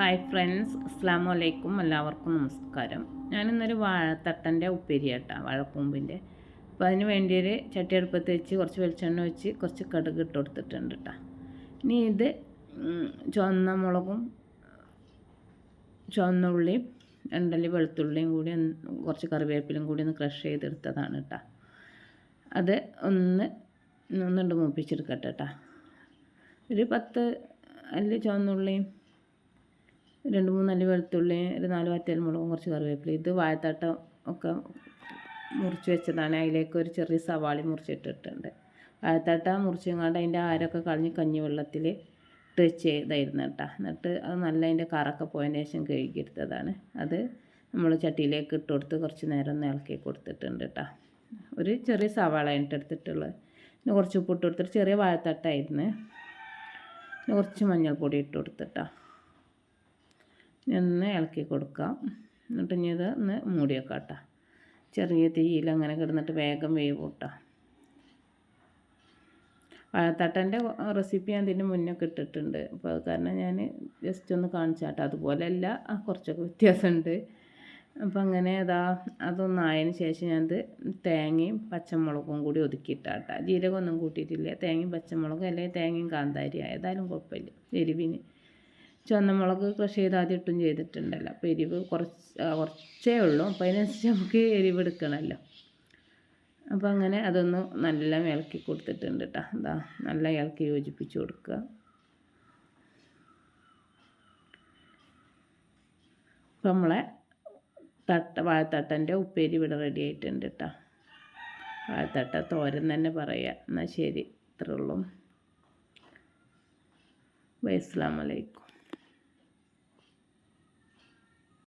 Hi friends അസ്സാം വലൈക്കും എല്ലാവർക്കും നമസ്കാരം. ഞാനിന്നൊരു വാഴത്തട്ടന്റെ ഉപ്പേരി കേട്ടോ വാഴക്കൂമ്പിന്റെ. അപ്പോൾ അതിന് വേണ്ടിയൊരു ഒരു ചട്ടി അടുപ്പത്ത് വെച്ച് കുറച്ച് വെളിച്ചെണ്ണ വെച്ച് കുറച്ച് കടുക് ഇട്ട് കൊടുത്തിട്ടുണ്ട് കേട്ടോ ഇനി ഇത് ചുവന്ന മുളകും ചുവന്ന ഉള്ളിയും രണ്ടല്ലി വെളുത്തുള്ളിയും കൂടി കുറച്ച് കറിവേപ്പിലും കൂടി ഒന്ന് ക്രഷ് ചെയ്തെടുത്തതാണ് കേട്ടോ അത് ഒന്ന് ഒന്നുണ്ട് മൂപ്പിച്ചെടുക്കട്ടെ കേട്ടോ ഒരു പത്ത് അല്ലി ചുവന്നുള്ളിയും രണ്ട് മൂന്ന് അല്ലി വെളുത്തുള്ളി ഒരു നാല് വറ്റൽ മുളകും കുറച്ച് കറിവേപ്പില ഇത് വാഴത്തട്ട ഒക്കെ മുറിച്ച് വെച്ചതാണ്. അതിലേക്ക് ഒരു ചെറിയ സവാളി മുറിച്ചിട്ടിട്ടുണ്ട്. വാഴത്തട്ട മുറിച്ചുകൊണ്ട് അതിന്റെ ആരൊക്കെ കളഞ്ഞ് കഞ്ഞി വെള്ളത്തിൽ ഇട്ട് വെച്ച് ചെയ്തായിരുന്നു കേട്ടോ. എന്നിട്ട് അത് നല്ല അതിന്റെ കറൊക്കെ പോയതിന് ശേഷം കഴുകിയെടുത്തതാണ്. അത് നമ്മൾ ചട്ടിയിലേക്ക് ഇട്ട് കൊടുത്ത് കുറച്ച് നേരം ഒന്ന് ഇളക്കി കൊടുത്തിട്ടുണ്ട് കേട്ടോ. ഒരു ചെറിയ സവാള അതിന്റെ എടുത്തിട്ടുള്ളത് പിന്നെ കുറച്ച് ഉപ്പിട്ട് കൊടുത്തിട്ട് ചെറിയ വാഴത്തട്ടായിരുന്നു. പിന്നെ കുറച്ച് മഞ്ഞൾപ്പൊടി ഇട്ട് കൊടുത്തിട്ടാ ഒന്ന് ഇളക്കി കൊടുക്കാം. എന്നിട്ട് ഇനി ഇത് ഒന്ന് മൂടി വെക്കാം കേട്ടോ ചെറിയ തീയിൽ അങ്ങനെ കിടന്നിട്ട് വേഗം വേവ് കൂട്ടാം വാഴത്തട്ടന്റെ റെസിപ്പി ഞാൻ ഇതിന്റെ മുന്നേ ഇട്ടിട്ടുണ്ട്. അപ്പോൾ അത് കാരണം ഞാൻ ജസ്റ്റ് ഒന്ന് കാണിച്ചാട്ടോ. അതുപോലെയല്ല കുറച്ചൊക്കെ വ്യത്യാസമുണ്ട്. അപ്പോൾ അങ്ങനെ അതാ അതൊന്നായതിന് ശേഷം ഞാനത് തേങ്ങയും പച്ചമുളകും കൂടി ഒതുക്കിയിട്ടാട്ടാ. ജീരകമൊന്നും കൂട്ടിയിട്ടില്ല. തേങ്ങയും പച്ചമുളകും അല്ലെങ്കിൽ തേങ്ങയും കാന്താരി ഏതായാലും കുഴപ്പമില്ല. എരിവിന് ചുവന്ന മുളക് കൃഷി ചെയ്ത് ആദ്യം ഇട്ടും ചെയ്തിട്ടുണ്ടല്ലോ. അപ്പോൾ എരിവ് കുറച്ച് കുറച്ചേ ഉള്ളൂ. അപ്പോൾ അതിനനുസരിച്ച് നമുക്ക് എരിവ് എടുക്കണമല്ലോ. അപ്പോൾ അങ്ങനെ അതൊന്ന് നല്ല ഇളക്കി കൊടുത്തിട്ടുണ്ട് കേട്ടോ എന്താ നല്ല ഇളക്കി യോജിപ്പിച്ച് കൊടുക്കുക. അപ്പോൾ നമ്മളെ തട്ട വാഴത്തട്ടന്റെ ഉപ്പേരി ഇവിടെ റെഡി ആയിട്ടുണ്ട് കേട്ടോ വാഴത്തട്ട തോരൻ തന്നെ പറയുക എന്നാൽ ശരി. ഇത്രേ ഉള്ളൂ. ബൈ അസ്സാം വലൈക്കും